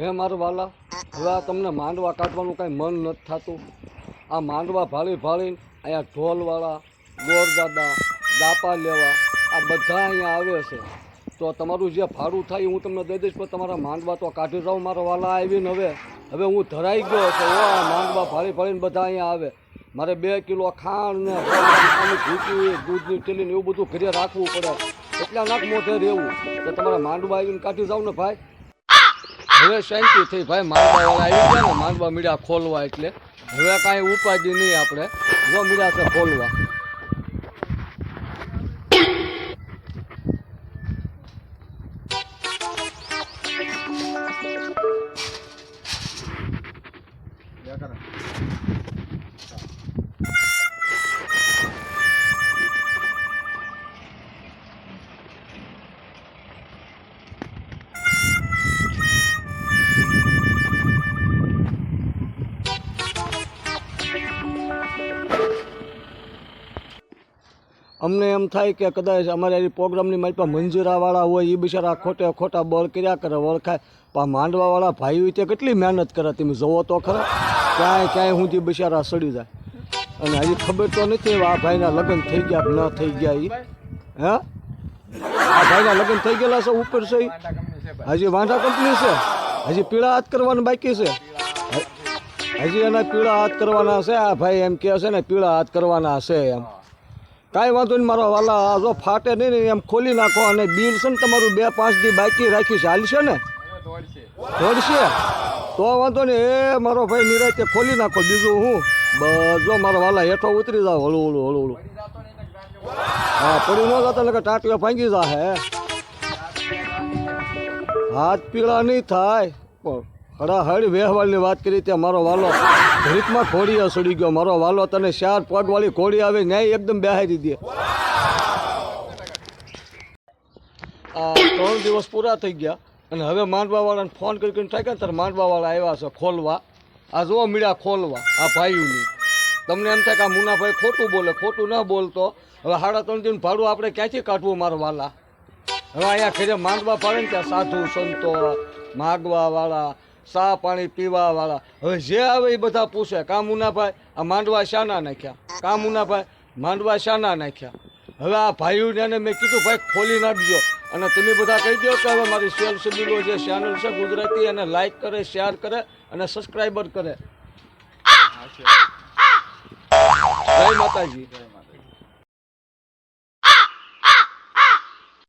હે મારા વાલા, હવે આ તમને માંડવા કાઢવાનું કાંઈ મન નથી થતું. આ માંડવા ભાળી ભાળીને અહીંયા ઢોલવાળા, ગોરદાદા, દાપા લેવા, આ બધા અહીંયા આવે છે. તો તમારું જે ભાડું થાય હું તમને દઈ દઈશ, પણ તમારા માંડવા તો કાઢી જાઉં, મારા વાલા આવીને હવે. હવે હું ધરાઈ ગયો ઓ આ માંડવા ભાળી ભાળીને બધા અહીંયા આવે. મારે બે કિલો ખાંડ ને ભૂકી દૂધની ચીલીને એવું બધું ઘરે રાખવું પડે. એટલા નાક મોઢે રહેવું. તો તમારા માંડવા આવીને કાઢી જાવ ને ભાઈ. હવે શાંતિ થઈ ભાઈ, માંડવા વાળા આવી ગયા ને, માંડવા મીડા ખોલવા એટલે. હવે કાંઈ ઉપાધિ નહીં આપણે. જો મીડા છે ખોલવા. અમને એમ થાય કે કદાચ અમારે એ પ્રોગ્રામની મારી પાસે મંજૂરાવાળા હોય એ બિચારા ખોટે ખોટા બળ કર્યા કરે ઓળખાય પણ માંડવાવાળા ભાઈઓ તે કેટલી મહેનત કરે, તમે જોવો તો ખરા. ક્યાંય ક્યાંય સુધી બિચારા સડી જાય. અને હજી ખબર તો નથી આ ભાઈના લગ્ન થઈ ગયા ન થઈ ગયા એ હા? આ ભાઈના લગ્ન થઈ ગયેલા છે, ઉપર છે? હજી વાંઢા કંપની છે. હજી પીળા હાથ કરવાનું બાકી છે. હજી એના પીળા હાથ કરવાના છે. આ ભાઈ એમ કહે છે ને, પીળા હાથ કરવાના છે એમ. કાંઈ વાંધો નહીં, મારો વાલા, આ જો ફાટે નહીં ને એમ ખોલી નાખો અને બિલ છે ને તમારું બે પાંચ દી બાકી રાખી છે. હાલશે ને? દોડશે તો વાંધો નહીં. એ મારો ભાઈ નિરાતે ખોલી નાખો. બીજું હું? બસ, જો મારો વાલા હેઠો ઉતરી જાવ હળું હળું હળું હળું. હા, પડી ન જતા એટલે ટાટીઓ ભાંગી જાહે. હાથ પીળા નહીં થાય. પણ હળાહળ વ્યવહારની વાત કરી ત્યાં મારો વાલો ભરીતમાં ખોડી અસડી ગયો. મારો વાલો તને ચાર પગવાળી ઘોડી આવે ન્યાય એકદમ બેહારી દે આ ત્રણ દિવસ પૂરા થઈ ગયા અને હવે માંડવાવાળાને ફોન કરી કરીને થાય કે તારે માંડવાવાળા આવ્યા છે ખોલવા. આ જો મીડા ખોલવા, આ ભાઈઓની. તમને એમ થાય કે આ મુનાભાઈ ખોટું બોલે, ખોટું ન બોલતો. હવે સાડા ત્રણ દિન ભાડું આપણે ક્યાંથી કાઢવું મારા વાલા? હવે અહીંયા ઘરે માંડવા પાડે ને ત્યાં સાધુ સંતો માગવા વાળા ચા પાણી પીવા વાળા હવે જે આવે એ બધા પૂછે કા ભાઈ આ માંડવા શાના નાખ્યા? કા ભાઈ માંડવા શાના નાખ્યા. હવે આ ભાઈઓને મેં કીધું, ભાઈ, ખોલી નાખજો. અને તમે બધા કહી દો કે હવે મારી સેલ સબીલો જે ચેનલ છે ગુજરાતી, એને લાઈક કરે શેર કરે અને સબસ્ક્રાઈબર કરે. જય માતાજી.